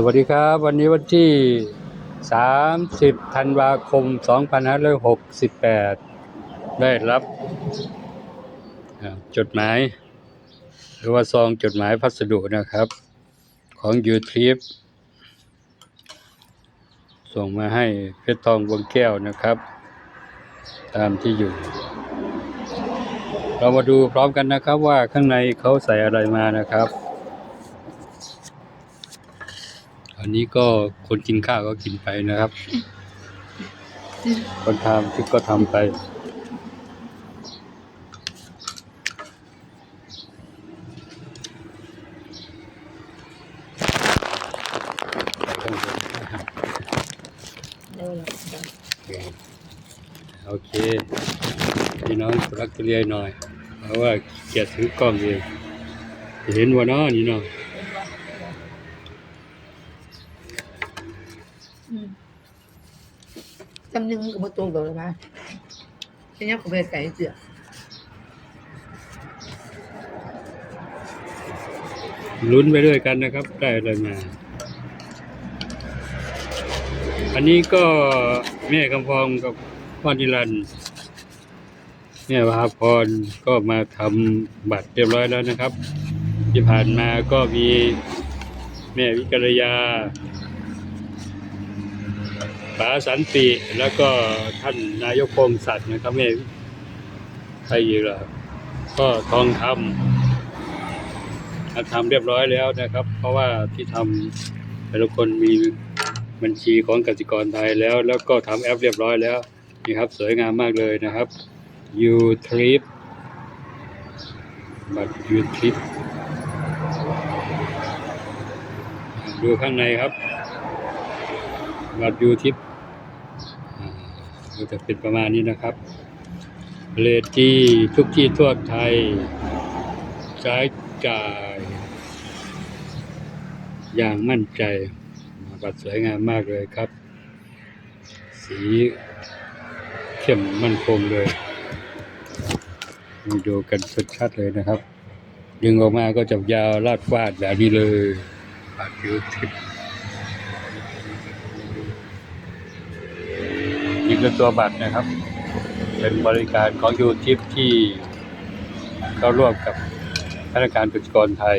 สวัสดีครับ วันนี้วันที่ 30 ธันวาคม 2568 ได้รับจดหมาย หรือว่าซองจดหมายพัสดุนะครับ ของยูทริปส่งมาให้เพชรทองวงแก้วนะครับ ตามที่อยู่ เรามาดูพร้อมกันนะครับว่าข้างในเขาใส่อะไรมานะครับ อันนี้ก็คนกินข้าวก็กินไปนะครับ คนทำที่ก็ทำไป โอเค พี่น้องรักตัวเรียนหน่อย เพราะว่าเกียรถือกล้องเองเห็นว่าน้อนี่เนาะ จำหนึ่งกับประตูกับเลยมาเป็นยังกับเบสไก่เสือลุ้นไปด้วยกันนะครับ ได้อะไรมา อันนี้ก็แม่กำพองกับพ่อนิรันด์แม่วาพรก็มาทำบัตรเรียบร้อยแล้วนะครับ ที่ผ่านมาก็มีแม่วิกรยา ป๋าสันติแล้วก็ท่านนายกพงศักดิ์นะครับแม่ใครอีกล่ะก็ทองคำทำเรียบร้อยแล้วนะครับ เพราะว่าที่ทำแต่ละคนมีบัญชีของกสิกรไทยแล้ว แล้วก็ทำแอปเรียบร้อยแล้วนี่ครับสวยงามมากเลยนะครับยูทริปบัตรยูทริปดูข้างในครับบัตรยูทิป ก็จะเป็นประมาณนี้นะครับเลทที่ทุกที่ทั่วไทยใช้จ่าย อย่างมั่นใจบัตรสวยงามมากเลยครับ สีเข้มมั่นคงเลยมาดูกันชัดเลยนะครับ ดึงออกมาก็จะยาวลาดฟาดแบบนี้เลยบัตรยูทิป นี่คือตัวบัตรนะครับ เป็นบริการของยูทิปที่เขาร่วมกับธนาคารกสิกรไทย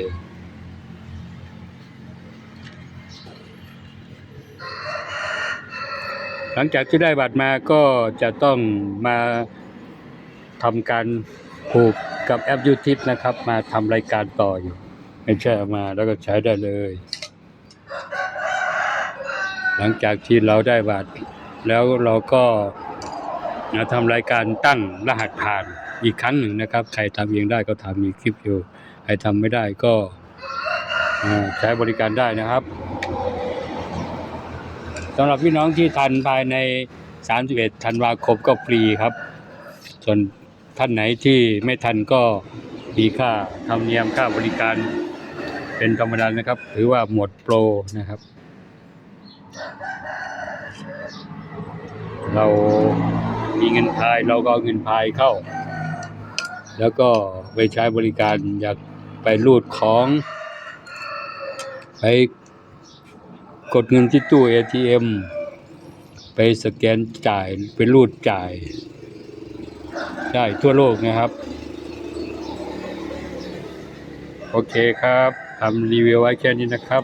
หลังจากที่ได้บัตรมาก็จะต้องมาทำการผูกกับแอปยูทิปนะครับ มาทำรายการต่ออยู่ไม่ใช่มาแล้วก็ใช้ได้เลย หลังจากที่เราได้บัตร แล้วเราก็นะทำรายการตั้งรหัสผ่านอีกครั้งหนึ่งนะครับ ใครทำเองได้ก็ทำมีคลิปอยู่ ใครทำไม่ได้ก็ใช้บริการได้นะครับสำหรับพี่น้องที่ทันภายใน 31 ธันวาคมก็ฟรีครับ ส่วนท่านไหนที่ไม่ทันก็มีค่าธรรมเนียมค่าบริการเป็นธรรมดานะครับ ถือว่าหมดโปรนะครับ เรามีเงินพายเราก็เอาเงินพายเข้า แล้วก็ไปใช้บริการอยากไปรูดของ ไปกดเงินที่ตู้ ATM ไปสแกนจ่ายไปรูดจ่าย ได้ทั่วโลกนะครับ โอเคครับทำรีวิวไว้แค่นี้นะครับ